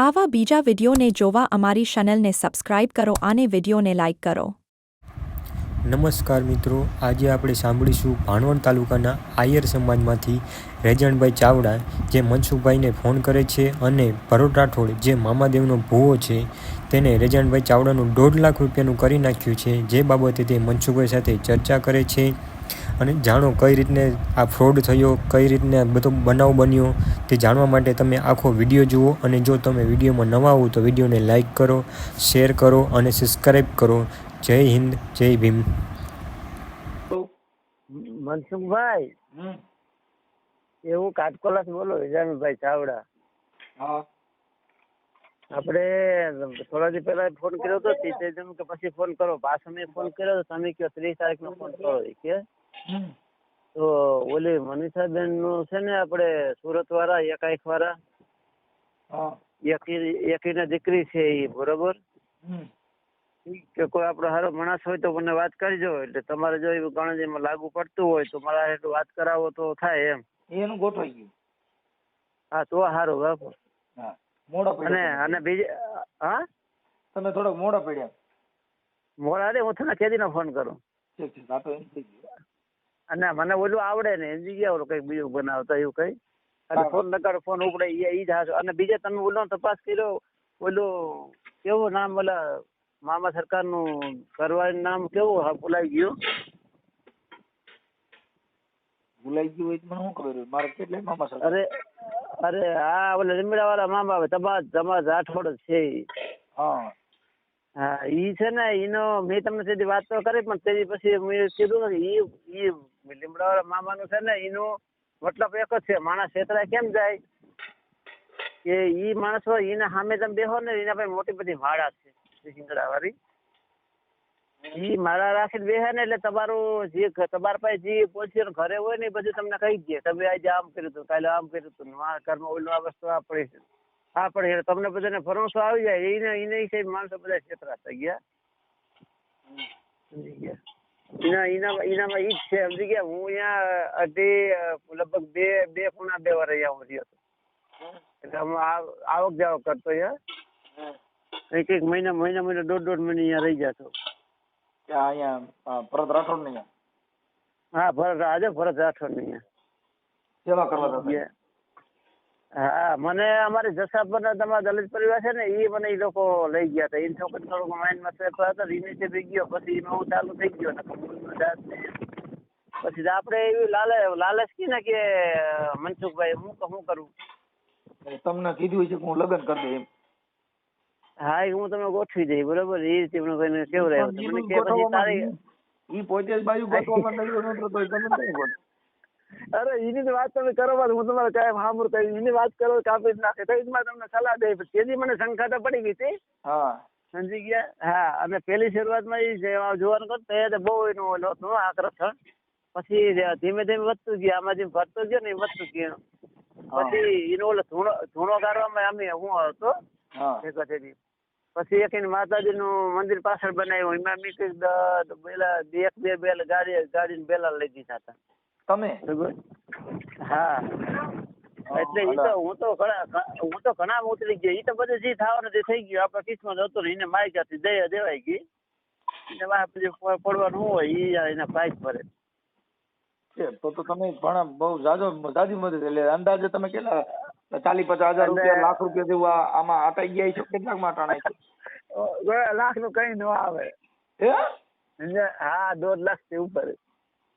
આવા બીજા વિડીયોને જોવા અમારી ચેનલને સબસ્ક્રાઇબ કરો અને વિડીયોને લાઇક કરો. નમસ્કાર મિત્રો, આજે આપણે સાંભળીશું ભાણવડ તાલુકાના આયર સમાજમાંથી રેજણભાઈ ચાવડા, જે મનસુખભાઈને ફોન કરે છે અને ભરોટ રાઠોડ, જે મામાદેવનો ભૂવો છે, તેને રેજણભાઈ ચાવડાનું દોઢ લાખ રૂપિયાનું કરી નાખ્યું છે. જે બાબતે તે મનસુખભાઈ સાથે ચર્ચા કરે છે. અને જાણો કઈ રીતને આ ફ્રોડ થયો કઈ રીતને બધો બનાવ બન્યો તે જાણવા માટે તમે આખો વીડિયો જુઓ અને જો તમે વિડીયોમાં નવા હો તો વિડીયોને લાઇક કરો શેર કરો અને સબસ્ક્રાઈબ કરો. જય હિન્દ જય ભીમ. મનસુખભાઈ. એવું કાટકોલાસ બોલો વિજાનભાઈ ચાવડા. હા. આપણે થોડા દી પહેલા ફોન કર્યો હતો તે કે પછી ફોન કરો. પાછો મેં ફોન કર્યો તો તમે કયો ત્રીસ તારીખ નો ફોન કરો કે. તો ઓલી મનીષાબેનનું છે ને આપણે સુરત વાળા એકાઈક વાળા એકી એકીના દીકરી છે એ બરોબર? કે કોઈ આપણો સારો માણસ હોય તો મને વાત કરજો એટલે તમારે જો એવું ગણતરીમાં લાગુ પડતું હોય તો મારા હાટુ વાત કરાવો તો થાય એમ. એનું ગોઠવાઈ ગયું. હા તો સારું બાપુ હા. અને અને બીજી હા? તમે થોડોક મોડા પડ્યા. મોડા રે હું તને કેદીનો ફોન કરું. ઠીક છે આ તો એમ થઈ ગયું અને મને ઓલું આવડે ને જગ્યાએ ઓલું કંઈક બીજું બનાવતા એવું કઈ. અને ફોન નકારો ફોન ઉપડે એ ઈ જ. અને બીજે તમે ઓલો તપાસ કર્યો ઓલું કેવું નામ ઓલા મામા સરકારનું કરવાનું નામ કેવું હા ભૂલાઈ ગયું? ભૂલાઈ ગયું હોય મને શું ખબર મારે કેટલાય મામા સરકાર? અરે અરે હા ઓલા લીમડા વાળા મામા આવે તમારા તમારા રાઠોડ છે હા. હા, ઈ છે ને, ઈનો, મેં તમને સીધી વાત તો કરી, પણ તેની પછી મેં કીધું ને ઈ ઈ લીમડા વાળા મામાનું છે ને એનું મતલબ એક જ છે, માણસ છેતરાય કેમ જાય? કે ઈ માણસ હોય, ઈને સામે તમે બેહો ને, એના પાસે મોટી બધી માળા છે શિંગડા વાળી ઈ માળા રાખીને બેહે ને, એટલે તમારું જે તમારા પાસે જે પોઝિશન ઘરે હોય ને, એ બધું તમને કહી દે, તમે આજે આમ કર્યું હતું, કાલે આમ કર્યું હતું આ કર્મ ઓલું આ વસ્તુ આ પડી છે. આ પણ છે તમને બધાને ભરોસો આવી જાય. એને એને વિશે માણસો બધા છેતરા થઈ ગયા. સમજી ગયા. એના એનામાં એનામાં ઈ જ છે સમજી ગયા? હું અહીંયા અઢી લગભગ બે બે પોણા બે વાર અહીંયા હું રહ્યો હતો. એટલે હું આવક જાવક કરતો અહીંયા એક એક મહિના મહિના મહિના દોઢ દોઢ મહિને અહીંયા રહી જતો અહીંયા ભરત રાઠોડ ને હા ભરત આજે ભરત રાઠોડ ને અહીંયા. સેવા કરવા. હા મને અમારી જસાપરના તમારા દલિત પરિવાર છે ને એ મને એ લોકો લઈ ગયા હતા. એ છોકરી થોડુંક માઇન્ડમાં ફેરફાર હતો એ થઈ ગયો. પછી એમાં હું ચાલુ થઈ ગયો ને. પછી આપણે એવી લાલે લાલચ કી ને કે મનસુખભાઈ હું હું કરું? તમને કીધું છે કે હું લગ્ન કરી દઉં એમ. હા એ હું તમે ગોઠવી દઈ બરોબર? એ રીતે કોઈને કેવું રહ્યો તમને મને કે પછી તારી એ પોતે જ બાજુ ગોઠવવા તો તમે અરે એની વાત તમે કરો બાદ હું તમારે કાયમ સાંભળતો એની વાત કરો કાપી જ નાખે તો એમાં તમને સલાહ દે. તેથી મને શંકા તો પડી ગઈ હતી. હા. સમજી ગયા? હા અને પેલી શરૂઆતમાં એ જોવાનું કરતો તે બહુ એનું ઓલો હતું આકર્ષણ. પછી ધીમે ધીમે વધતું ગયા આમાં જેમ ભરતો ગયો ને એ વધતું ગયું. પછી એનો ઓલો ધૂણો ધૂણો કાઢવામાં અમે હું હતો. પછી એક માતાજી નું મંદિર પાછળ બનાવ્યું. એમાં મેં કંઈક પેલા એક બે બેલ ગાડી ગાડીને બેલા લઈ દીધા હતા. તમે? હા. એટલે ઈ તો હું તો ઘણા હું તો ઘણા ઉતરી ગયો. ઈ તો બધું જે થવાનું તે થઈ ગયું. આપડે કિસ્મત હતો ને એને માયકાથી દયા દેવાઈ ગઈ. એને વાહ પડવાનું હોય ઈ એને પાઇપ ભરે છે તો તો તમે ઘણા બહુ જાજો જાજી મદદ. એટલે અંદાજે તમે કેટલા ચાલી પચાસ હજાર રૂપિયા લાખ રૂપિયા જેવું આમાં આટાઈ ગયા છો? કેટલાકમાં લાખનું કઈ ન આવે. હા? દોઢ લાખથી ઉપર.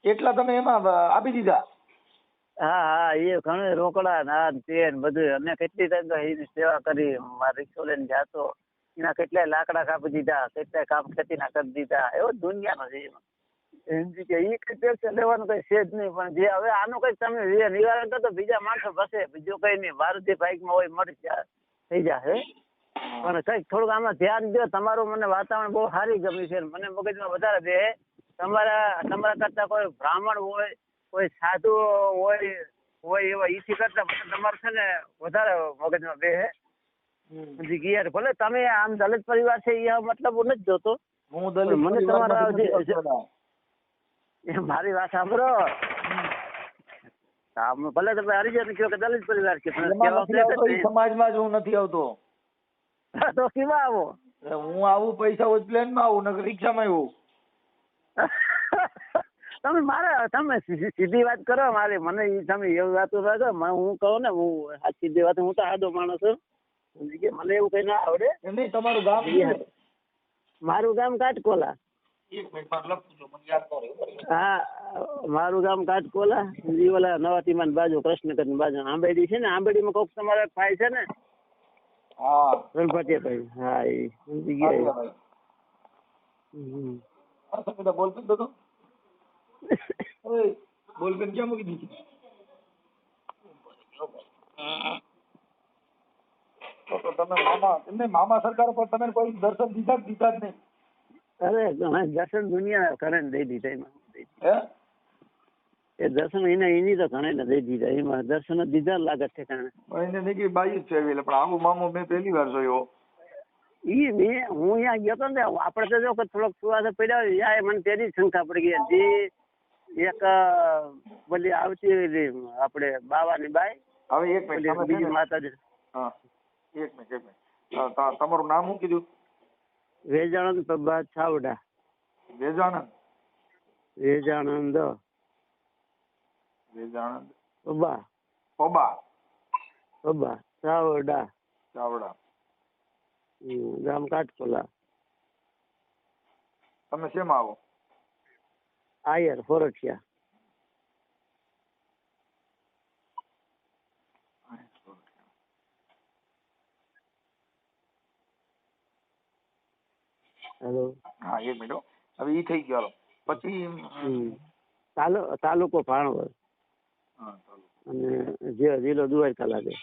એટલા તમે એમાં આપી દીધા? હા હા એ ઘણું રોકડા ના તે બધું અમે કેટલી એની સેવા કરી. મારી રિક્ષો લઈને જાતો એના કેટલાય લાકડા કાપી દીધા કેટલાય કામ ખેતીના કરી દીધા. એવો દુનિયાનો છે એમાં. કે ઈ કઈ લેવાનું કઈ છે જ નહીં પણ જે હવે આનું કઈ તમે નિવારણ કરો તો બીજા માણસો બસે બીજું કઈ નહીં. મારુતિ બાઇકમાં હોય મળી જાય થઈ જશે પણ કંઈક થોડુંક આમાં ધ્યાન દો તમારું મને વાતાવરણ બહુ સારી ગમ્યું છે મને મગજમાં વધારે બે તમારા તમારા કરતા કોઈ બ્રાહ્મણ હોય કોઈ સાધુ હોય હોય એવા ઈથી કરતા તમારે છે ને વધારે મગજમાં બે સમજી ગયા ભલે તમે આમ દલિત પરિવાર છે એ મતલબ હું નથી જોતો. હું દલિત મને તમારા. એ મારી વાત સાંભળો. ભલે તમે હરિજન કહો કે દલિત પરિવાર છે. સમાજમાં જ હું નથી આવતો. તો કેવા આવો? હું આવું પૈસા હોય પ્લેનમાં આવું નકર રિક્ષામાં આવું. તમે મારા તમે સીધી વાત કરો મારે મને તમે એવું વાતો રાખો હું કહું ને હું આ સીધી વાત હું તો આદો માણસ છું. મને એવું કઈ ના આવડે. નહીં તમારું ગામ મારું ગામ કાટકોલા. માં હા. મારું ગામ કાટકોલા ઓલા નવા તીમાન બાજુ કૃષ્ણકર બાજુ આંબેડી છે ને આંબેડીમાં કોક તમારા ભાઈ છે ને? હા. રણપતિભાઈ હા એ. સમજી ગયા ભાઈ. હમ. હા, તમે તો બોલપેન તો ઓય, બોલપેન ક્યાં મૂકી દીધી? તો તો તમે મામા એમને મામા સરકાર પર તમે કોઈ દર્શન દીધા દીધા જ નહીં. અરે દર્શન દુનિયા કરે ને દઈ દીધા એમાં એ દર્શન એને એની તો ઘણે ને દઈ દીધા એમાં દર્શન દીધા લાગે છે કારણે. એને કે બાઈ જ છે પણ આવું મામો મેં પહેલી વાર જોયો. ઈ મેં હું અહીંયા ગયો તો ને આપણે તો જો કે થોડોક સુવાસ પડ્યા હોય, મને તેની શંકા પડી ગઈ હતી. એક બોલી આવતી હતી આપણે બાવાની બાઈ. હવે એક મિનિટ બીજી માતાજી. હા એક મિનિટ એક મિનિટ. તમારું નામ શું કીધું? વેજાણંદ પ્રભાત છાવડા. વેજાણંદ વેજાણંદ વેજાણંદ પ્રભા પબા. પબા છાવડા. ચાવડા હમ, ગામ કાટકોલા તમે શેમાં આવો? આયર ફોરઠિયા હેલો. હા એક મિનિટ હવે ઈ થઈ ગયો હાલો. પછી તાલુકો ભાણવડ. અને જે જિલ્લો દ્વારકા લાગે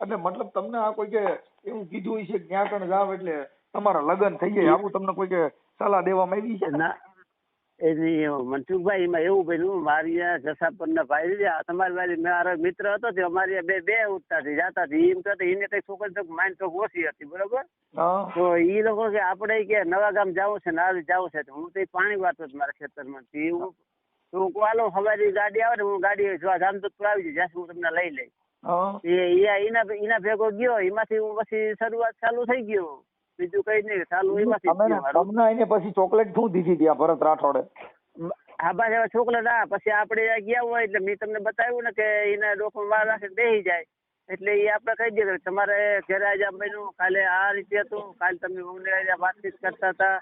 એટલે મતલબ તમને આ કોઈ કે એવું કીધું હોય છે કે ત્યાં કણ જાવ એટલે તમારા લગ્ન થઈ જાય. આવું તમને કોઈ કે સલાહ દેવામાં આવી છે? ના એ મનસુખભાઈ એમાં એવું બન્યું મારી જસાપરના ભાઈ રહ્યા તમારી વાળી મારો મિત્ર હતો તે અમારી બે બે ઉઠતા હતી જાતા હતી. એમ કહેતા એને કઈ છોકરી તો માઇન્ડ તો ઓછી હતી બરોબર? તો એ લોકો કે આપણે કે નવા ગામ જવું છે ને જવું છે. તો હું તો પાણી વાતો જ મારા ખેતરમાં હું તો હું હવારી હાલો ગાડી આવે ને હું ગાડી જો જામજોધપુર આવી જાય જ્યાં હું તમને લઈ લઈ એના એના ભેગો ગયો એમાંથી હું પછી શરૂઆત ચાલુ થઈ ગયો. બીજું કઈ નહીં ચાલુ એમાંથી. તમને એને પછી ચોકલેટ શું દીધી ત્યાં ભરત રાઠોડે? હા બસ હવે ચોકલેટ હા પછી આપણે ગયા હોય એટલે મેં તમને બતાવ્યું ને કે એના ડોકમાં વાર રાખે બેસી જાય. એટલે એ આપણે કહી દઈએ કે તમારે ઘરે આજે બન્યું કાલે આ રીતે હતું કાલે તમે આજે વાતચીત કરતા હતા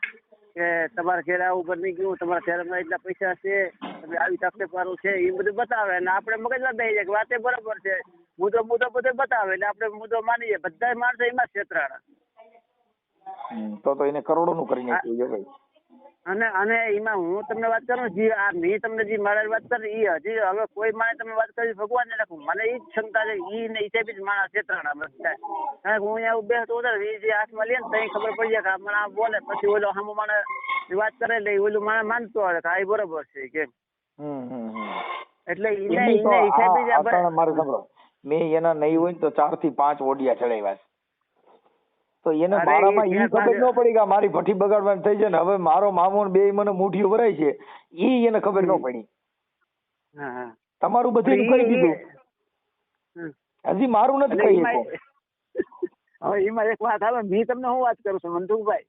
કે તમારા ઘરે આવું બની ગયું તમારા ઘરમાં એટલા પૈસા છે તમે આવી તકલીફ વાળું છે એ બધું બતાવે અને આપણે મગજમાં બેસી જાય કે વાતે બરાબર છે. મુદ્દો મુદ્દો બધે બતાવે એટલે આપણે મુદ્દો માનીએ. બધા માણસો એમાં છેતરાણા. તો તો એને કરોડો નું કરી નાખ્યું છે ભાઈ. અને અને એમાં હું તમને વાત કરું જે આ મેં તમને જે મારા વાત કરી એ હજી હવે કોઈ માણે તમે વાત કરી ભગવાન ને રાખું મને એ જ ક્ષમતા છે ઈ ને હિસાબે જ માણસ છેતરાણા બધા કારણ કે હું અહીંયા ઉભે હતો એ જે હાથમાં લે ને તો ખબર પડી જાય કે મને આ બોલે. પછી ઓલો સામો માણસ વાત કરે એટલે ઓલું માણસ માનતો હોય કે આ બરોબર છે કેમ. એટલે એને એને હિસાબે જ આપણે મારે સાંભળો. મેં એના નહીં હોય ને તો ચારથી પાંચ ઓડિયા ચડાવ્યા છે. તો એને મારામાં એ ખબર ન પડી કે મારી ભઠ્ઠી બગાડવાની થઈ છે ને હવે મારો મામો બે મને મુઠીઓ ભરાય છે. ઈ એને ખબર ન પડી. તમારું બધું કરી દીધું. હજી મારું નથી કહી હવે એમાં એક વાત આવે મેં તમને હું વાત કરું છું મનસુખભાઈ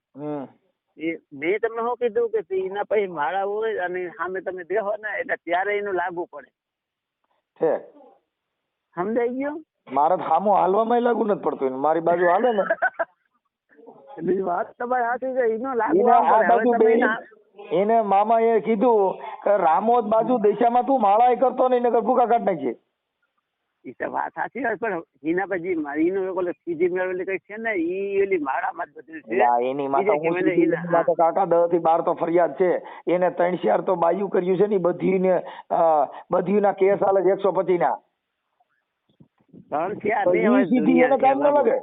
એ મેં તમને શું કીધું કે એના પછી માળા હોય અને સામે તમે દેહો ને એટલે ત્યારે એનું લાગુ પડે. છે સમજાઈ ગયું? મારે તો હાલવામાં લાગુ નથી પડતું એને. મારી બાજુ હાલે ને. બીજી વાત તમારી સાચી છે એનો લાગુ આ બાજુ એના- મામા એ કીધું કે રામોદ બાજુ દિશામાં તું માળા કરતો નહીં નકર ભૂકા કાઢ નાખીએ એ તો વાત સાચી હોય પણ એના પછી એનું ઓલો સીધી મેળવેલી કઈ છે ને ઈ ઓલી માળામાં જ બધું છે. એની માતા માથે કાકા દહથી બાર તો ફરિયાદ છે. એને ત્રણ ચાર તો બાયું કર્યું છે ને બધી ને બધી ના કેસ હાલે એકસો પચીસ ના ત્રણ તો સીધી એને કામ ન લાગે?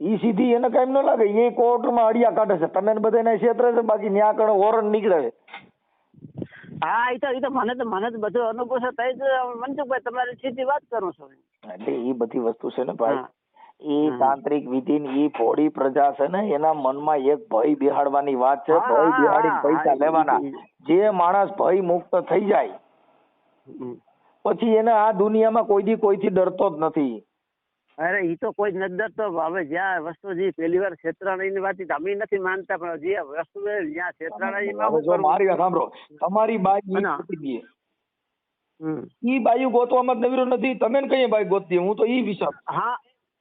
ઈ સીધી એને કામ ન લાગે? એ કોર્ટમાં અડિયા કાઢે છે. તમે બધા એને ક્ષેત્રે છે બાકી ન્યા કણે વોરંટ નીકળે છે. હા એ તો એ તો મને તો મને તો બધો અનુભવ છે તઈ જ મનસુખભાઈ તમારી સીધી વાત કરું છું. એટલે એ બધી વસ્તુ છે ને ભાઈ એ તાંત્રિક વિધિ ની એ ભોળી પ્રજા છે ને એના મનમાં એક ભય બિહાડવાની વાત છે ભય બિહાડી પૈસા લેવાના. જે માણસ ભય મુક્ત થઈ જાય. પછી એને આ દુનિયામાં કોઈ દી કોઈથી ડરતો જ નથી. અરે એ તો કોઈ જ નથી ડરતો. હવે જ્યાં વસ્તુ જે પહેલી વાર છેતરાણીની વાત અમે નથી માનતા પણ જે વસ્તુ જ્યાં છેતરાણી? મારી વાત સાંભળો. તમારી બાઈ ઈ બાયું ગોતવામાં નવીરો નથી. તમે ને કઈ બાઈ ગોતી હું તો ઈ વિચાર હા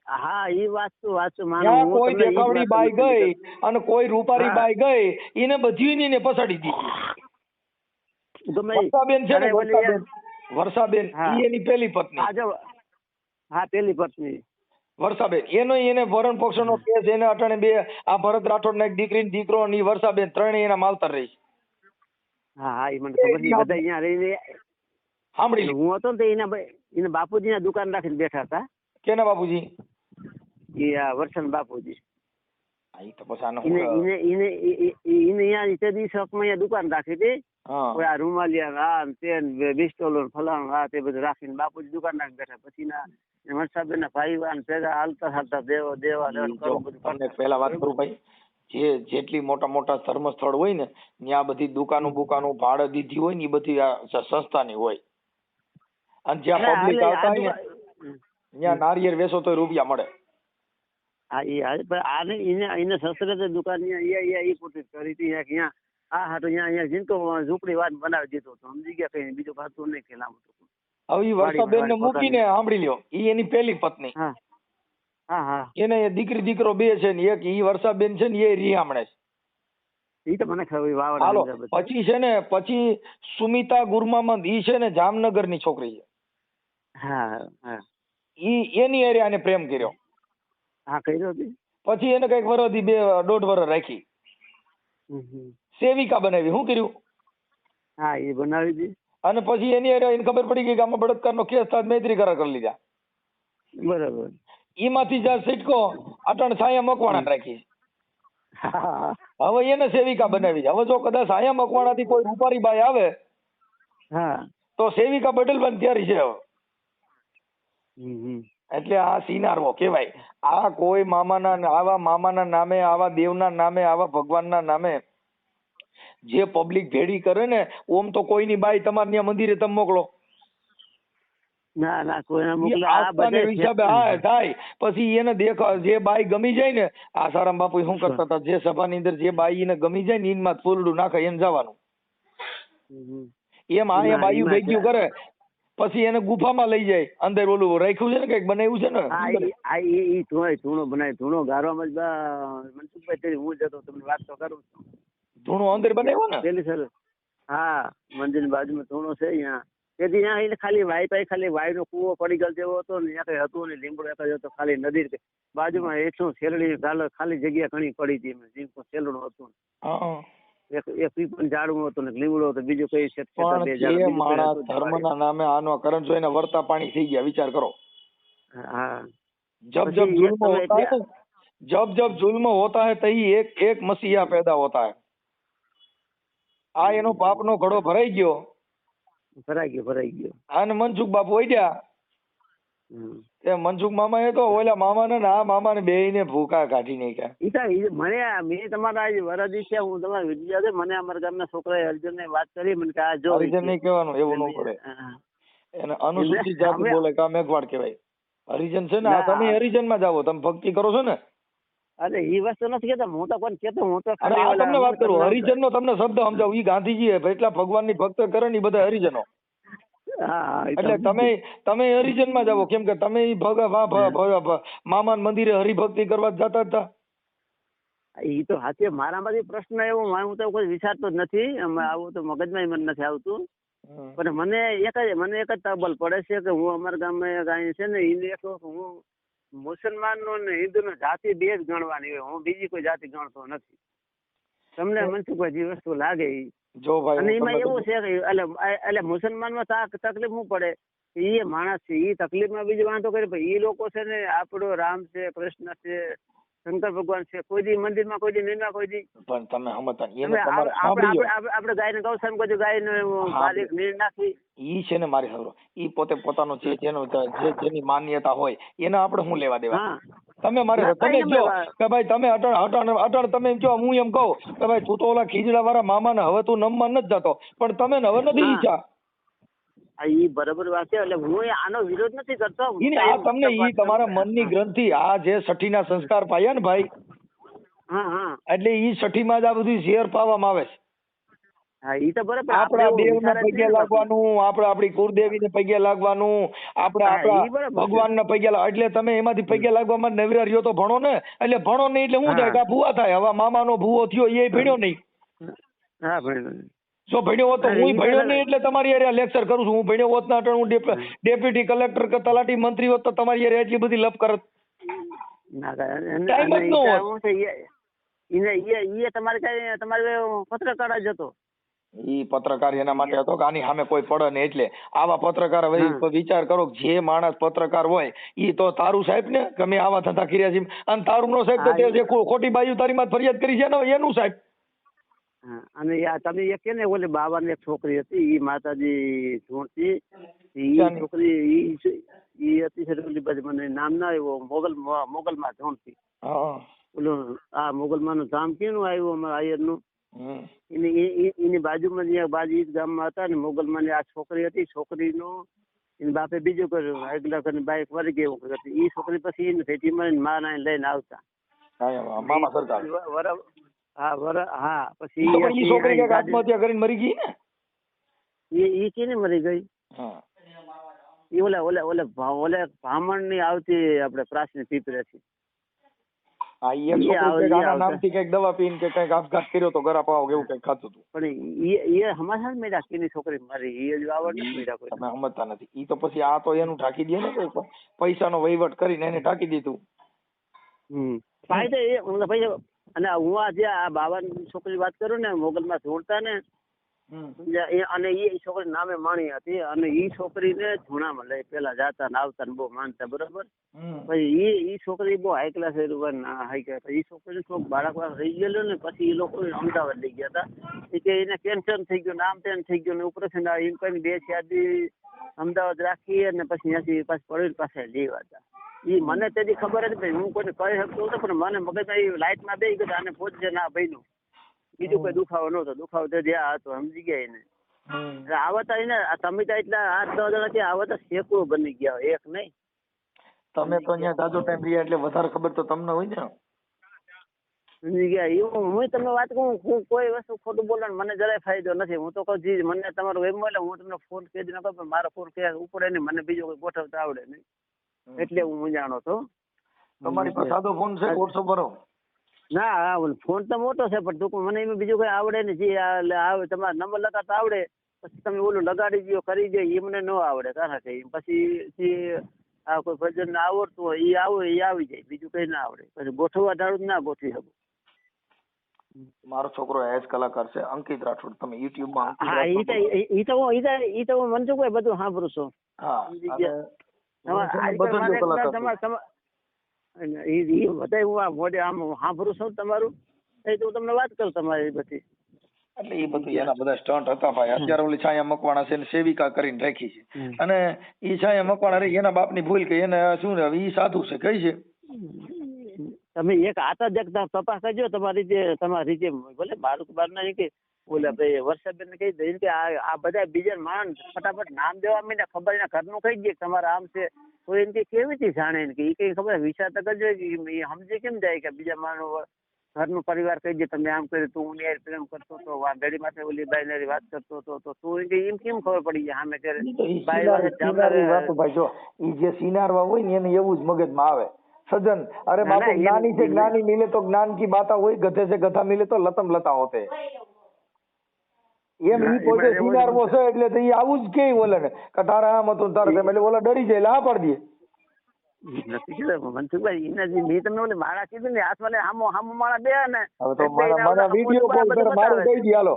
હા ઈ વાત વાસ્તુ માનું. કોઈ દેખાવડી બાઈ ગઈ અને કોઈ રૂપારી બાઈ ગઈ એને બધી ને પછાડી દીધી. ગમે મેં વર્ષાબેન છે ને વર્ષાબેન ઈ એની પેલી પત્ની. હા જો હા પેલી પત્ની. વર્ષાબેન એનો એને ભરણ પોષણનો કેસ એને અટાણે બે આ ભરત રાઠોડ એક દીકરી ને દીકરો અને વર્ષાબેન ત્રણેય એના માલતર રહી હા હા ઈ મને ખબર છે બધા અહીંયા રહીને સાંભળી હું હતો ને એના એના બાપુજી દુકાન રાખીને બેઠા હતા. કેના બાપુજી? એ આ વરસન બાપુજી. તો પછી આનો એને એને અહીંયા તે દિવસે અહીંયા દુકાન રાખી હતી. આ રૂમાલિયા આ તે બિસ્ટોલો ફલાણું આ તે બધું રાખીને બાપુજી દુકાન રાખી બેઠા. પછી ના વરસાબેન ના ભાઈ વાન ભેગા હાલતા હાલતા દેવો દેવા તમને કરતા. વાત કરું ભાઈ. જે જેટલી મોટા મોટા ધર્મ સ્થળ હોય ને ત્યાં બધી દુકાનો બુકાનો ભાડે દીધી હોય ને એ બધી સંસ્થાની હોય. અને જ્યાં પબ્લિક આવતા હોય ને ત્યાં નારિયેળ વેચો તો રૂપિયા મળે. હા એ આને એને એને સસરે દુકાન અહીંયા અહીંયા ઈ પોતે કરી હતી અહીંયા અહીંયા હા તો અહીંયા અહીંયા જીનતો ઝૂંપડી વાત બનાવી દીધો તો સમજી ગયા કઈ બીજું ખાતું નહીં કે લાંબુ હવે એ વર્ષાબેન ને મૂકીને સાંભળી લ્યો. ઈ એની પહેલી પત્ની. હા. હા હા. એને દીકરી દીકરો બે છે ને એક ઈ વર્ષાબેન છે ને એ રિયામણે છે. એ તો મને ખબર હાલો પછી છે ને પછી સુમિતા ગુરમામંદ ઈ છે ને જામનગરની છોકરી છે. હા હા. ઈ એની એરિયા ને પ્રેમ કર્યો. હા કર્યો પછી એને કંઈક વરદી બે દોઢ વરસ રાખી. સેવિકા બનાવી. શું કર્યું? હા એ બનાવી દી. અને પછી એની અરે એને ખબર પડી ગઈ કે આમાં બળાત્કારનો કેસ થાય મૈત્રી કરાર કરી લીધા. બરાબર. એમાંથી જ્યાં સિટકો અટણ છાયા મકવાણા રાખી. હવે એને સેવિકા બનાવી હવે જો કદાચ છાયા મકવાણાથી કોઈ રૂપારી બાઈ આવે હા. તો સેવિકા બદલવાની તૈયારી છે હવે. એટલે આ સિનારવો કહેવાય. આ કોઈ મામાના આવા મામાના નામે આવા દેવના નામે આવા ભગવાનના નામે જે પબ્લિક ભેડી કરે ને ઓમ તો કોઈની બાઈ તમારે ત્યાં મંદિરે તમે મોકલો. ના ના કોઈને ઈ આ બધે હિસાબે હા થાય. પછી એને દેખ જે બાઈ ગમી જાય ને આ સારામ બાપુ શું કરતા હતા? જે સભાની અંદર જે બાઈ એને ગમી જાય ને એમાં ફૂલડું નાખે એમ જવાનું. એમ આ ના, બાયું ભેગ્યું કરે. પછી એને ગુફામાં લઈ જાય. અંદર ઓલું રાખ્યું છે ને કંઈક બનાવ્યું છે ને? આ ઈ ધૂણો ધૂણો બનાવી ધૂણો ગારવામાં જ મનસુખભાઈ હું જતો તમને વાત તો કરું છું. ધૂણો અંદર બનાવ્યો ને? પેલી સર હા મંદિર બાજુમાં ધૂણો છે અહીંયા. તેથી ત્યાં એને ખાલી વાઈ પાઈ ખાલી વાઈ નો કુવો પડી ગયેલો જેવો હતો ને ત્યાં કઈ હતું ને લીમડો એક હતો ખાલી નદી બાજુમાં એકસો શેલડી ખાલી જગ્યા ઘણી પડી હતી જીમકો શેલડો હતો. એક એક પીપણ ઝાડવું હતું ને લીમડો હતો બીજું કઈ છે? માણસ ધર્મના નામે આનો કરણ કરંટ જોઈને વર્તા પાણી થઈ ગયા વિચાર કરો. હા. જબ જબ જુલ્મ હોતા જબ જબ જુલ્મ હોતા હે તહી એક એક મસીહા પેદા હોતા હે. આ એનો પાપનો ઘડો ભરાઈ ગયો. ભરાઈ ગયો ભરાઈ ગયો. અને મનસુખ બાપુ વૈદ્યા હમ. તે મનસુખ મામા એ તો ઓલા મામા ને આ મામા ને બે ને ભૂકા કાઢી નાખ્યા. ઈ તો મને મેં તમારા આજે વરદી છે હું તમારા વીડિયો છે મને અમારા ગામના છોકરાએ અર્જુનને વાત કરી મને કે આ જો અર્જુન ને કહેવાનું એવું ન પડે. એને અનુસૂચિત જાતિ બોલે કા મેઘવાડ કહેવાય. હરિજન છે ને આ તમે હરિજનમાં જાઓ તમે ભક્તિ કરો છો ને? અરે એ વસ્તુ નથી કેતો હું તો કોણ કેતો હું તો અરે આ તમને વાત કરું. હરિજન નો તમને શબ્દ સમજાવું. ઈ ગાંધીજી એટલા ભગવાનની ભક્ત કરે ને બધા હરિજનો. એટલે તમે તમે હરિજનમાં જાવ કેમ કે તમે ઈ મામાના મંદિરે હરિભક્તિ કરવા જતા હતા ઈ તો હાચે. મારામાંથી પ્રશ્ન એવો હું તો કોઈ વિચારતો જ નથી. આવું તો મગજમાં મને નથી આવતું. પણ મને એક જ મને એક જ તબલ પડે છે કે હું અમારા ગામમાં અહીં છે ને ઈને એક હું મુસલમાનનો ને હિન્દુનો જાતિ બે જ ગણવાની હોય. હું બીજી કોઈ જાતિ ગણતો નથી. તમને મનસુખભાઈ જે વસ્તુ લાગે જો ભાઈ અને એમાં એવું છે કે એટલે એટલે મુસલમાનમાં તકલીફ શું પડે? એ માણસ છે એ તકલીફમાં બીજો વાંધો કરે પણ એ લોકો છે ને આપણો રામ છે કૃષ્ણ છે શંકર ભગવાન છે કોઈ દી મંદિરમાં કોઈ દી નહીં કોઈ દી. પણ તમે સમજતા એને તમારે સાંભળ્યો આપણે આપણે ગાયને ગૌશાળામાં કોઈ માલિક નીર નાખી ઈ છે ને મારી સાંભળો ઈ પોતે પોતાનો જે જેનો જે જેની માન્યતા હોય એને આપણે શું લેવા દેવા? તમે મારે તમે જો કે ભાઈ તમે અટણ અટણ અટણ તમે એમ કહો હું એમ કહું કે ભાઈ તું તો ઓલા ખીજડા વાળા મામા ને હવે તું નમવા નથી જતો. પણ તમે ને હવે નથી. ઈચ્છા. આ બરાબર વાત છે એટલે હું આનો વિરોધ નથી કરતો. તમને ઈ તમારા મનની ગ્રંથિ આ જે છઠ્ઠીના સંસ્કાર પાયા ને ભાઈ એટલે ઈ છઠ્ઠીમાં જ આ બધું ઝેર પાવામાં આવે છે. આપણા વિચારે જ પગે નહીં ને લાગવાનું પગે લાગવાનું એટલે તમે એમાંથી પગે લાગવામાં નવરા રહ્યો તો ભણો ને એટલે ભણો નહીં એટલે શું હા. થાય કે ભૂવા થાય હવે મામા નો ભૂવો થયો એ ભણ્યો નહીં. હા ભણ્યો. જો ભણ્યો હોત તો હું ભણ્યો. નહીં એટલે તમારી હારે લેક્ચર કરું છું. હું ભણ્યો હોત ના હું ડેપ્યુટી કલેક્ટર કે તલાટી મંત્રી હોત તો તમારી હારે એટલી બધી લપ કરત. Time જ ન હોત. ઈ ઈ તમારે કઈ તમારે પત્રકાર જ હતો. ઈ પત્રકાર એના માટે હતો કે આની સામે કોઈ પડે ને એટલે. આવા પત્રકાર હવે વિચાર કરો જે માણસ પત્રકાર હોય ઈ તો તારું સાહેબ ને? કે મેં આવા ધંધા કર્યા છે અને તારું નો સાહેબ તો તે ખોટી બાજુ તારી માં ફરિયાદ કરી છે ને એનું સાહેબ. હા, અને આ તમે એક કે ને ઓલે બાવાની એક છોકરી હતી ઈ માતાજી ઢોંઢતી ઈ છોકરી ઈ ઈ હતી ઓલી બાજુ મને નામ ના આવ્યો મોગલ મોગલમાં ઢોંઢતી હા ઓલું આ મોગલમાં નું ધામ કેનું આવ્યું અમારા આયરનું એની એ- એ- એની બાજુમાં જ્યાં બાજુ ઈ જ ગામમાં હતા ને મોગલમાં માં આ છોકરી હતી છોકરીનું એની બાપે બીજું કર્યું આગલા કરીને બાઈક વળી કર્યું ઈ છોકરી પછી એને ભેટીમાં મારા લઈને આવતા. મામા સરકાર હા વર હા પછી ઈ છોકરી કંઈક આત્મહત્યા કરીને મરી ગઈ ને? ઈ ઈ કેને મરી ગઈ. હા. ઈ ઓલા ઓલા ઓલા ઓલા ભામણની આવતી આપણે પ્રાચીન હા છોકરી કંઈક આના નામથી કંઈક દવા પીને કે કંઈક આપઘાત કર્યો તો ગરા પાવ એવું કંઈક ખાતું હતું પણ ઈ એ હમાસા જ કેની છોકરી મારી એ હજુ આવડ નથી મેળા કોઈ તમે સમજતા નથી. ઈ તો પછી આ તો એનું ઢાંકી દે ને કોઈ. પૈસાનો વહીવટ કરીને એને ઢાંકી દીધું. હમ. ફાયદો એ પૈસા અને હું આ જે આ બાવાની છોકરી વાત કરું ને મોગલમાં જોડતા ને? એ અને એ છોકરી નામે માણી હતી અને એ છોકરીને ધૂણામાં લઈ પેલા જાતા ને આવતા ને બહુ માનતા બરોબર. પછી ઈ એ છોકરી બહુ હાઈ ક્લાસ હાઈ ક્લાસ એ છોકરી થોડુંક બાળક રહી ગયેલું ને પછી એ લોકો અમદાવાદ લઈ ગયા હતા કે એને કેન્સર થઈ ગયું નામ તેમ થઈ ગયું ને ઓપરેશન એમ કઈ બે ચાર અમદાવાદ રાખી અને પછી ત્યાંથી પાછી પડી પાસે લેવા હતા મને તેથી ખબર હતી ભાઈ હું કોઈને કહી શકતો હતો પણ મને મગજમાં એ લાઈટમાં બે ગયો આને પહોંચશે ના ભાઈનું બીજું કોઈ દુખાવો નહોતો. દુખાવો તો જ્યાં હતો સમજી ગયા એને. એટલે આવતા એને તમે તો એટલા આઠ દસ જણા ત્યાં આવતા સેંકડો બની ગયા એક નહીં. તમે તો અહીંયા દાદો ટાઈમ રહ્યા એટલે વધારે ખબર તો તમને હોય ને. સમજી ગયા. એવું હું તમને વાત કહું હું કોઈ વસ્તુ ખોટું બોલવાનું મને જરાય ફાયદો નથી. હું તો કહું જી મને તમારો એમ એટલે હું તમને ફોન કહી દઉં પણ મારો ફોન કે ઉપડે નહીં મને બીજો કોઈ ગોઠવતા આવડે નહીં. એટલે હું મૂંઝાણો તો તમારી પાસે સાદો ફોન છે વોટ્સઅપ ભરો ના ફોન તો મોટો છે પણ ટૂંકમાં મને એમાં બીજું કઈ આવડે ને જે આવે તમારા નંબર લગાતા આવડે પછી તમે ઓલું લગાડી દો કરી દો એ મને ન આવડે કારણ કે પછી આ કોઈ ભજન આવડતું હોય એ આવે એ આવી જાય. બીજું કઈ ના આવડે. પછી ગોઠવવા ડાળું ના ગોઠવી શકું. મારો છોકરો એજ કલાકાર છે અંકિત રાઠોડ. તમે યુટ્યુબમાં હા ઈ તો ઈ તો ઈ તો મને શું કોઈ બધું સાંભળું છું? હા બધો હું આ આમ સાંભળું છું તમારું એ તો હું તમને વાત કરું તમારી બધી. એટલે એ બધું એના બધા સ્ટન્ટ હતા ભાઈ. અત્યારે ઓલી છાયા મકવાણા છે ને સેવિકા કરીને રાખી છે. અને ઈ છાયા મકવાણા રહી એના બાપની ભૂલ કે એને શું ને હવે ઈ સાધુ છે કઈ છે? તમે એક આતા દેખતા તપાસ કરજો તમારી જે તમારી જે ભલે બાળક બાર ના કે ઓલા ભાઈ વર્ષાબેન કહી દે કે આ આ બધા બીજા માણસ ફટાફટ નામ દેવા માંડ્યા ખબર એના ઘરનું કહી દે કે તમારા આમ છે. તો એમ કે કેવી રીતે જાણે કે? એ કઈ ખબર વિચાર તો કરજો કે એ સમજે કેમ જાય કે બીજા માણસ ઘરનું પરિવાર કહી દે તમે આમ કર્યું તું ઉની પ્રેમ કરતો તો વાઘડી માથે ઓલી બાઈ વાત કરતો તો તો તું એમ કેમ ખબર પડી જાય સામે કરે બાઈ વાતો ભાઈ જો એ જે સિનારવા હોય ને એને એવું જ મગજમાં આવે. સજન અરે બાપુ જ્ઞાની છે જ્ઞાની મિલે તો જ્ઞાન કી બાતા હોય ગધે છે ગધા મિલે તો લતમ લતા હોતે. એમ ઈ પોતે એમાં સિનારવો છે એટલે તો ઈ આવું જ કે ઓલે ને કે તારે આમ હતું તારે તેમ. એટલે ઓલા ડરી જાય એટલે હા પાડી દે. નથી કીધું. મનસુખભાઈ એના જે મેં તમને ઓલી માળા કીધું ને હાથમાં લઈને હામો હામો માળા બે ને હવે તો મારા મારા વીડિયો કોલ કરે મારું કહી દે હાલો.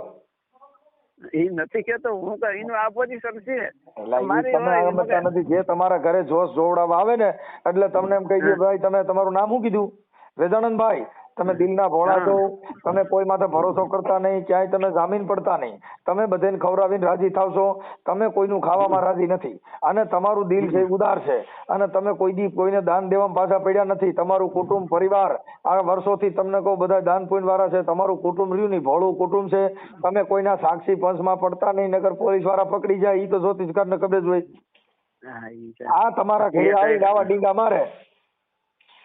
એ નથી કેતો હું એનું આ પોઝિશન છે. તમે નથી જે તમારા ઘરે જોશ જોવડાવવા આવે ને એટલે તમને એમ કહી દે ભાઈ તમે તમારું નામ શું કીધું? વેદાનંદભાઈ તમે દિલના ભોળા છો. તમે કોઈ માથે ભરોસો કરતા નહીં ક્યાંય તમે જામીન પડતા નહીં. તમે બધાને ખવડાવીને રાજી થાવશો. તમે કોઈનું ખાવામાં રાજી નથી. અને તમારું દિલ છે ઉદાર છે. અને તમે કોઈ દી કોઈને દાન દેવામાં પાછા પડ્યા નથી. તમારું કુટુંબ પરિવાર આ વર્ષોથી તમને કહું બધા દાન પુણ્ય વાળા છે. તમારું કુટુંબ રહ્યું નહીં. ભોળું કુટુંબ છે. તમે કોઈના સાક્ષી પંચમાં પડતા નહીં. નગર પોલીસવાળા પકડી જાય. એ તો જ્યોતિષકારને ખબર જ હોય. હા આ તમારા ઘરે આવી આવા ડીંગા મારે.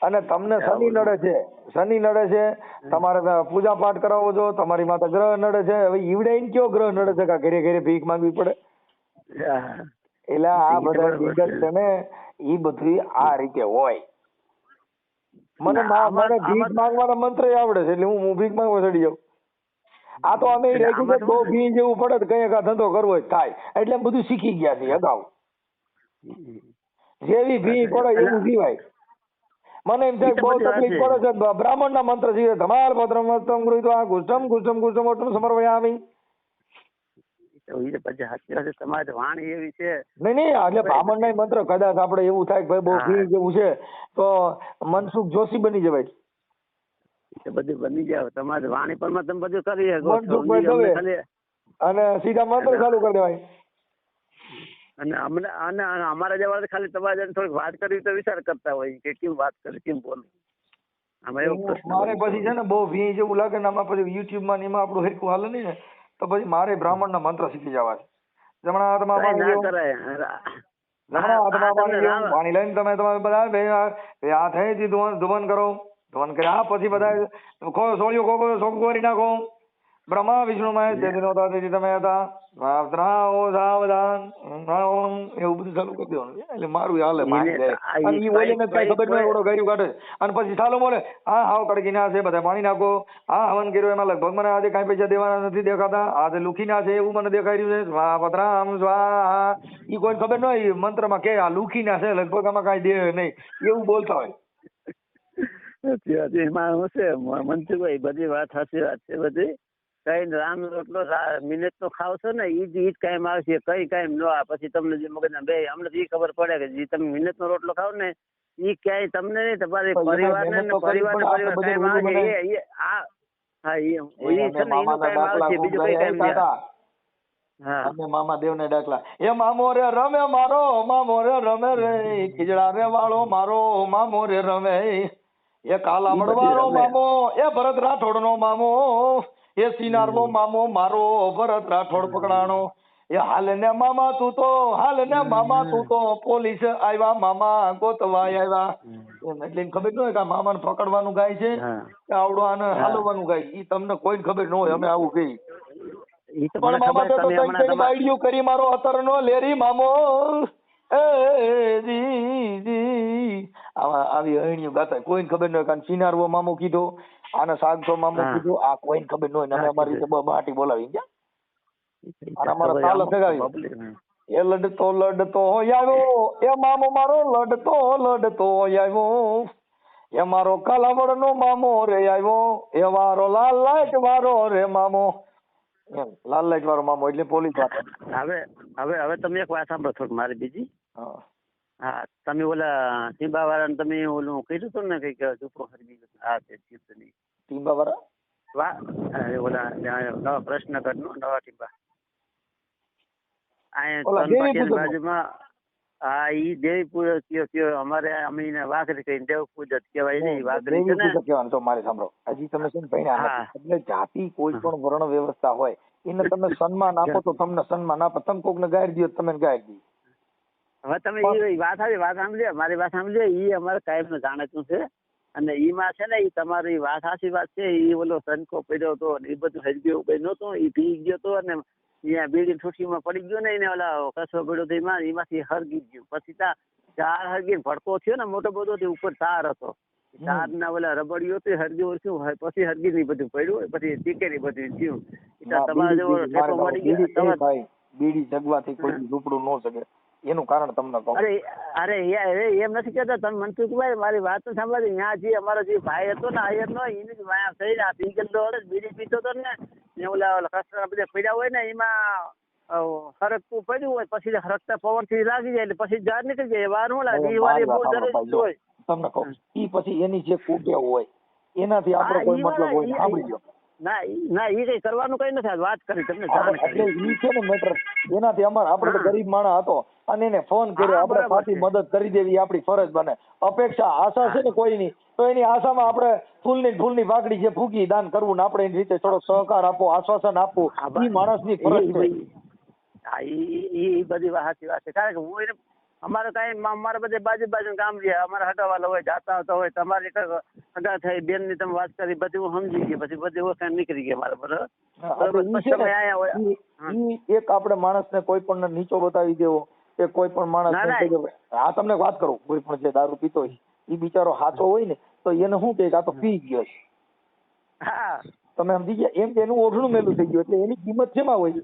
અને તમને શનિ નડે છે. શનિ નડે છે. તમારે પૂજા પાઠ કરાવો છો. તમારી માથે ગ્રહ નડે છે. હવે ઈવડે કયો ગ્રહ નડે છે કે ઘરે ઘરે ભીખ માંગવી પડે? એટલે આ બધા વિગત છે. ને એ બધું આ રીતે હોય. મને મને ભીખ માંગવાના મંત્ર આવડે છે. એટલે હું હું ભીખ માંગવા ચડી જાઉં. આ તો અમે રેગ્યુલર બહુ ભી જેવું પડે કઈ કઈ ધંધો કરવો થાય. એટલે બધું શીખી ગયા છે અગાઉ. જેવી ભી પડે એવું જીવાય. મને એમ થાય બહુ તકલીફ પડે છે. બ્રાહ્મણ ના મંત્ર છે. ધમાલ ભદ્રમ વસ્તમ ગૃહીતો આ ગુષ્ટમ ગુષ્ટમ ગુષ્ટમ ઓટમ સમર્પયામી વાણી એવી છે. નહીં નહીં એટલે બ્રાહ્મણ ના મંત્ર કદાચ આપણે એવું થાય કે ભાઈ બહુ હા. જેવું છે તો મનસુખ જોશી બની જવાય. બધું બની જાવ વાણી પર તમે બધું કરી શકો અને સીધા મંત્ર ચાલુ કરી દેવાય. અને અમને અને અમારા જેવા ખાલી તમારે જેમ થોડીક વાત કરવી તો વિચાર કરતા હોય કે કેમ વાત કરે કેમ પ્રશ્ન મારે પછી છે ને બહુ વી જેવું લાગે ને આમાં પછી યુટ્યુબમાં ને એમાં આપણું હેરકું હાલે નહીં ને તો પછી મારે બ્રાહ્મણ ના મંત્ર શીખી જવા છે. જમણા હાથમાં પાણી ના કરાય. જમણા હાથમાં પાણી પાણી લઈને તમે તમારે બધા બે હાથ ધોવન ધોવન કરો. ધોવન કર્યા પછી બધા સોળિયો ખોખો સોખું કરી નાખો. બ્રહ્મા વિષ્ણુ મહેશ જે દિનો હતા? તેથી તમે હતા વાવતરાઓ સાવધાન એવું બધું ચાલુ કરી દેવાનું. એટલે મારું હાલે આ અને ઈ કઈ- ખબર કાઢે. અને પછી ચાલો બોલે હા હાવ કડકી ના છે બધા પાણી નાખો. હા હવન કર્યો એમાં લગભગ મને આજે કાંઈ પૈસા દેવાના નથી દેખાતા. આજે લુખી ના છે એવું મને દેખાઈ રહ્યું છે. સ્વા પતરામ સ્વાહા ઈ કોઈ ખબર ન હોય મંત્રમાં કે આ લુખી ના છે લગભગ આમાં કાંઈ દે નહીં. એવું બોલતા હોય. છે. એમાં હશે મંત્રી બધી વાત સાચી વાત છે બધી. કઈ રામ રોટલો મિનિટ નો ખાવ છો ને ઈ જ ઈ જ કાયમ આવશે કઈ કાયમ ન આવે. પછી તમને જે મગજ બે અમને તો ખબર પડે કે જે તમે મિનિટ નો રોટલો ખાવ ને ઈ ક્યાંય તમને નહીં તમારે તો એમાં પરિવાર કાયમ આવશે એ એ આ હા એ એ છે ને એનું કાયમ આવશે બીજું કઈ કાયમ નહીં આવે. હા. મામા દેવ ને ડાકલા. એ મામો રે રમે મારો મામો રે રમે રે ખીજડા રે વાળો મારો મામો રે રમે. એ કાલામડ ઈ વાળો મામો એ ભરત રાઠોડ નો મામો. એ સિનાર મામો મારો ભરત રાઠોડ પકડાણો. એ હાલ ને મામા તું તો હાલ ને મામા તું તો પોલીસ આવ્યા મામા ગોતવા આવ્યા એટલે ખબર ન હોય કે મામાને પકડવાનું ગાય છે કે આવડો આને હાલવાનું ગાય. ઈ તમને કોઈને ખબર ન હોય અમે આવું કહી પણ મામા તો કઈ કઈ તમારા બાયડીયું કરી મારો અતરનો લેરી મામો. એ જી જી. આવા આવી અહીણિયું ગાતા કોઈને ખબર ન હોય કારણ સિનારવો મામો કીધો આને સાગઠો મામો કીધો આ કોઈને ખબર ન હોય ને અમે અમારી રીતે બ- બાટી બોલાવી ગયા. અને અમારા તાલ સગાવી. એ લડતો લડતો આવ્યો. એ મામો મારો લડતો લડતો આવ્યો. એ મારો કાલાવડ નો મામો રે આવ્યો. એ મારો લાલ લાઈટ વારો રે મામો. એમ લાલ લાઈટ વાળો મામો એટલે પોલીસ હવે હવે હવે તમે એક વાત સાંભળો થોડીક મારી બીજી. હા. હા તમે ઓલા ટીંબા વાળાને તમે ઓલું કીધું હતું ને કંઈક ઝૂંપડો ખરીદી હા તે ચિત્તની ટીમ્બા વાળા વા અરે ઓલા નવા પ્રશ્ન કરનો નવા ટીંબા. અહીંયા દેવી તનપાટીની પૂજકનો. બાજુમાં હા ઈ દેવી પૂજક કયો કયો અમારે અમે એને વાઘરી કહીને દેવ પૂજક કહેવાય ને વાઘરી છે ને. કહેવાનું તો મારે સાંભળો. હજી તમે ને ભણ્યા એટલે જાતિ કોઈ પણ વર્ણ વ્યવસ્થા હોય એને તમે સન્માન આપો તો તમને સન્માન આપો. તમે કોકને ગાયર દો તમે ગાયર દી હવે તમે એ વાત આવી વાત સાંભળ્યો મારી વાત સાંભળ્યો ઈ અમારે કાયમનું જાણીતું છે. અને ઈ માં છે ને ઈ તમારી વાત સાચી વાત છે. ઈ ઓલો સંકો પડ્યો હતો એ બધું હરગ્યો કઈ નહોતો. ઈ પી ગયો તો ને અહીંયા બીડી ઠૂઠીમાં પડી ગયો ને એને ઓલા કસો પડ્યો એમાં એમાંથી હરગી ગયું. પછી તા ચાર હરગી ભડકો થયો ને મોટો બધો તે ઉપર તાર હતો. તાર ના ઓલા રબડિયો તો હરગી શું? પછી હરગી ની બધું પડ્યું પછી ટીકેરી બધું થયું. તમારા જેવો મારે મળી ગયો. બીડી જગવાથી કોઈ ઝૂપડું ન શકે એનું કારણ તમને કહું. અરે અરે યાર એમ નથી કહેતા. તમે મનસુખભાઈ મારી વાત સાંભળો ત્યાં જે અમારો જે ભાઈ હતો ને આયર નો એને જ વાયા થઈ રહ્યા પી ગયેલો હતો બીડી પીતો હતો ને ને ઓલા કચરા બધા પડ્યા હોય ને એમાં હરકતું પડ્યું હોય પછી હરકતા પવનથી લાગી જાય એટલે પછી જાર નીકળી જાય. વાર હું લાગે એ વાર બહુ જરૂરી હોય. તમને કહું એ પછી એની જે કુટેવ હોય એનાથી આપણે કોઈ મતલબ હોય સાંભળી લો ના ના એ કઈ કરવાનું કઈ નથી. વાત કરી તમને એટલે ઈ છે ને મેટર એનાથી અમારે આપણે તો ગરીબ માણસ હતો. અને એને ફોન કર્યો. આપણે પાછી મદદ કરી દેવી એ આપણી ફરજ બને. અપેક્ષા આશા છે ને કોઈની? તો એની આશામાં આપણે ફૂલની ફૂલની પાકડી જે ફૂકી દાન કરવું ને આપણે એની રીતે થોડોક સહકાર આપવો આશ્વાસન આપવું એ માણસની ફરજ છે. હા ઈ બધી સાચી વાત છે. કારણ કે હું એને અમારે કઈ અમારે બધે બાજુ બાજુ કામ છે અમારે હટાવાલા હોય જાતા આવતા હોય તમારી કઈ અગા થઈ બેનની તમે વાત કરી બધી હું સમજી ગઈ પછી બધી વસ્તુ નીકળી ગઈ મારા બરાબર એક આપણે માણસને કોઈ પણ નીચો બતાવી દેવો. કે કોઈ પણ માણસ આ તમને વાત કરું કોઈ પણ જે દારૂ પીતો હોય ઈ બિચારો હાથો હોય ને તો એને શું કે આ તો પી ગયો છે? હા. તમે સમજી ગયા? એમ કે એનું ઓઢણું મેલું થઈ ગયું એટલે એની કિંમત જેમાં હોય?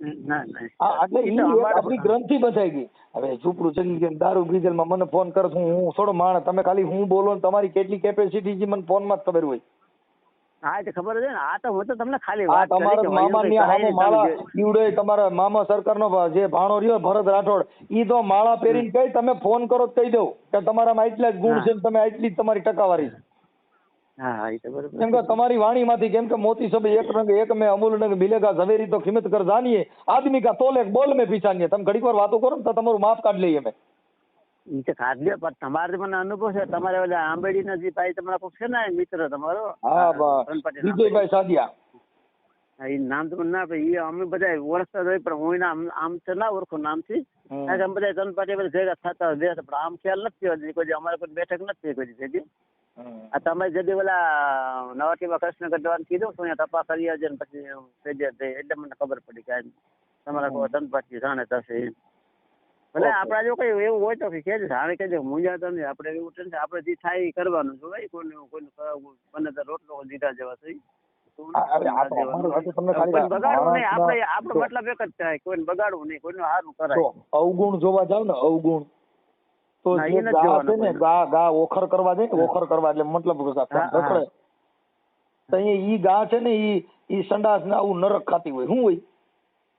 એટલે આપણી ગ્રંથિ બંધાઈ ગઈ. હવે ઝૂપડું ચડી ગયું દારૂ ડીઝલમાં મને ફોન કરો હું હું થોડો માણસ તમે ખાલી હું બોલો ને તમારી કેટલી કેપેસિટી છે મને ફોનમાં જ ખબર હોય. હા એ ખબર છે ને આ તો હું તો તમને ખાલી વાત તમારા કે ભાઈ મામાની એવું કંઈ હામો માળા ઈવડે તમારા મામા સરકારનો ભા- જે ભાણો રહ્યો ભરત રાઠોડ ઈ તો માળા પહેરીને કહી તમે ફોન કરો તો કહી દઉં કે તમારામાં એટલા જ ગુણ છે ને તમે એટલી જ તમારી ટકાવારી છે. કેમ કે તમારી વાણીમાંથી કેમ કે મોતી સબ એક રંગ એક મેં અમૂલ રંગ મિલેગા ઝવેરી તો ખિમત કર જાનીએ. આદમી કા તોલે બોલ મેં પીછાનીએ. તમે ઘડીક વાર વાતો કરો ને તો તમારું માફ કાઢી લઈએ અમે. ઈ તો પણ તમારે મને અનુભવ છે તમારે ઓલા આંબેડીના જે ભાઈ તમારા કોક છે ને મિત્ર તમારો? નામ. વિજયભાઈ સાદિયા. એ નામ તો ના ભાઈ એ અમે બધા ઓળખતા જ પણ હું એના આમ- તો ના ઓળખું નામથી. કારણ કે અમે બધા ગણપતિ બધા ભેગા થતા હોય પણ આમ ખ્યાલ નથી હોતી કોઈ અમારે કોઈ બેઠક નથી કોઈ દી આ તમે જદી ઓલા નવાટીમાં કૃષ્ણ ગઢવાનું કીધું તો અહીંયા તપા કરી આવજે ને પછી એટલે મને ખબર પડી કે તમારા ગણપતિ જાણે થશે. ભલે. આપણા જો કઈ એવું હોય તો કે છે જાણે કે મૂંઝાતા નહીં આપણે એવું છે ને આપણે જે થાય એ કરવાનું છે ભાઈ. કોઈને કોઈને મને તો રોટલો દીધા જેવા થઈ તો તો અવગુણ જોવા જાવ ને અવગુણ તો જે ગા છે ને ગા ગા ઓખર કરવા જાય ને ઓખર કરવા એટલે મતલબ તો અહીંયા ઈ ગા છે ને ઈ ઈ સંડાસ ને આવું નરક ખાતી હોય. શું હોય?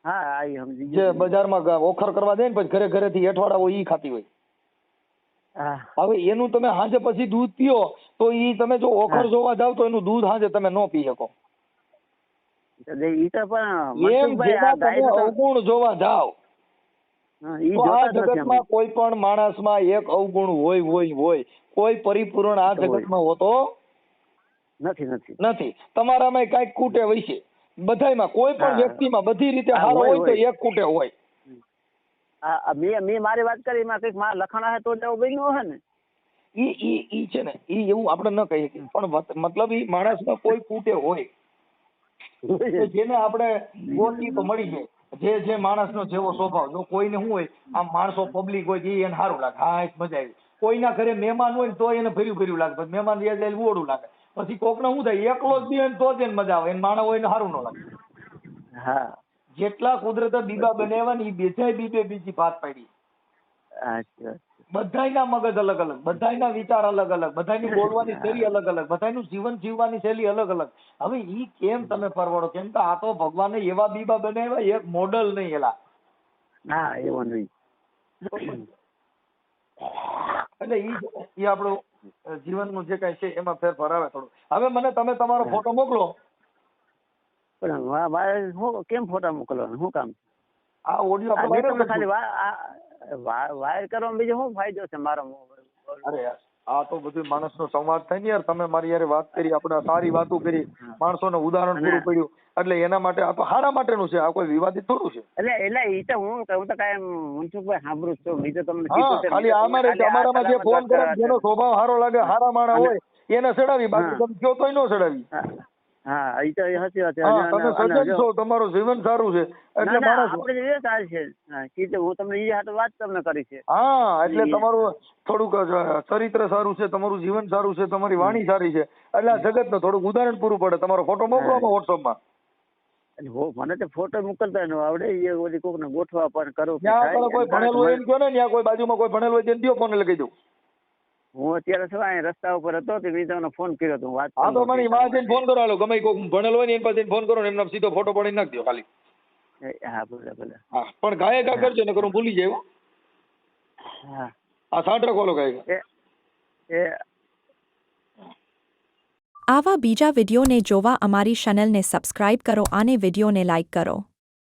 હા આ સમજી જે બજારમાં ઓખર કરવા જાય ને પછી ઘરે હેઠવાડા હોય ઈ ખાતી હોય. હવે એનું તમે હાજે પછી દૂધ પીઓ તો ઈ તમે જો ઓખર જોવા જાવ તો એનું દૂધ હાજે તમે ન પી શકો. અવગુણ જોવા જાવ. આ. જગતમાં કોઈ પણ માણસમાં એક અવગુણ હોય હોય હોય. કોઈ પરિપૂર્ણ આ. જગતમાં હોતો નથી નથી. નથી. તમારામાં કંઈક ખૂટે હોય છે બધાયમાં કોઈ પણ. વ્યક્તિમાં બધી રીતે હારો હોય, તો એક ખૂટે હોય. હા મેં મેં મારી વાત કરી એમાં કંઈક મારા લખાણ હે તો જ એવું બન્યું હે ને? ઈ ઈ ઈ છે ને ઈ એવું આપણે ન કહી શકીએ. પણ મતલબ ઈ માણસમાં કોઈ ખૂટે હોય. જેને આપણે ગોતી તો મળી જાય જે જે માણસનો જેવો સ્વભાવ જો કોઈને શું હોય આમ માણસો પબ્લિક હોય એ એને સારું લાગે. હા મજા આવી. કોઈના ઘરે મહેમાન હોય ને તો એને ભર્યું ભર્યું લાગે. મહેમાન રહ્યા જાય ઓળું લાગે. પછી કોકને શું થાય એકલો જ બે તો જ એને મજા આવે એને માણસ હોય ને સારું ન લાગે. હા. જેટલા કુદરતે બીબા બનાવ્યા ને એ બેઠાય બીબે બીજી ભાત પાડી. બધાયના મગજ અલગ અલગ બધાયના વિચાર અલગ અલગ બધાયની બોલવાની શૈલી અલગ અલગ બધાયનું જીવન જીવવાની શૈલી અલગ અલગ. હવે ઈ કેમ તમે પરવડો? કેમ કે આ તો ભગવાને એવા બીબા બનાવ્યા એક મોડલ નહીં એલા. હા એવો નહીં. એટલે ઈ ઈ આપણું જીવનનું જે કઈ છે એમાં ફેરફાર આવે થોડું. હવે મને તમે તમારો ફોટો મોકલો. પણ મારે શું કેમ ફોટા મોકલવાના? શું કામ? આ ઓડિયો ખાલી વાયર કરવામાં બીજો શું ફાયદો છે મારો અરે યાર. આ તો બધું માણસનો સંવાદ થાય ને યાર. તમે મારી યારે વાત કરી આપણે સારી વાતો કરી માણસોને ઉદાહરણ પૂરું પડ્યું. એટલે એના માટે આ તો હારા માટેનું છે. આ કોઈ વિવાદિત થોડું છે? એટલે એટલે એ તો હું હું તો કાંઈ કોઈ સાંભળું છું. બીજો તમને હા છે ખાલી અમારે ખાલી જે ફોન કરે જેનો સ્વભાવ સારો લાગે હારા માણા હોય એને સડાવી બાકી હા. તમે કયો તોય ન ચડાવી. હા એ તો સાચી વાત છે. હા તમે અને- અને સજ્જન છો તમારું જીવન સારું છે. એટલે ના, ના, માણસ આપણે જે સારી છે. હા, કીધું હું તમને ઈ હાટુ વાત તમને કરી છે. હા એટલે ઈ- તમારું થોડુંક ચરિત્ર સારું છે તમારું જીવન સારું છે તમારી વાણી સારી છે. એટલે આ જગતને થોડુંક ઉદાહરણ પૂરું પડે. તમારો ફોટો મોકલો હા. માં વોટ્સઅપમાં એટલે હો મને તો ફોટો મોકલતા ન આવડે. એ ઓલી કોક ને ગોઠવા પણ કરો કે ત્યાં થાય. આગળ કોઈ ભણેલું હોય કહો ને ત્યાં કોઈ બાજુમાં કોઈ ભણેલું હોય તેને દ્યો ફોન લગાવી દઉં. હું અત્યારે છું અહીં રસ્તા ઉપર હતો તે મેં તમને ફોન કર્યો હતો વાત હા તો મને માં જઈને ફોન કરો હાલો ગમે કોઈ ભણેલો હોય ને એની પાસે ફોન કરો ને એમનો સીધો ફોટો પાડી નાખજો ખાલી. હા ભલે ભલે. હા પણ ગાયે ગા કરજો ને કરું ભૂલી જાય હા. આ સાંઠ રાખો ગાયે એ એ. આવા બીજા વિડીયોને જોવા અમારી ચેનલને સબસ્ક્રાઇબ કરો અને વિડીયોને લાઇક કરો.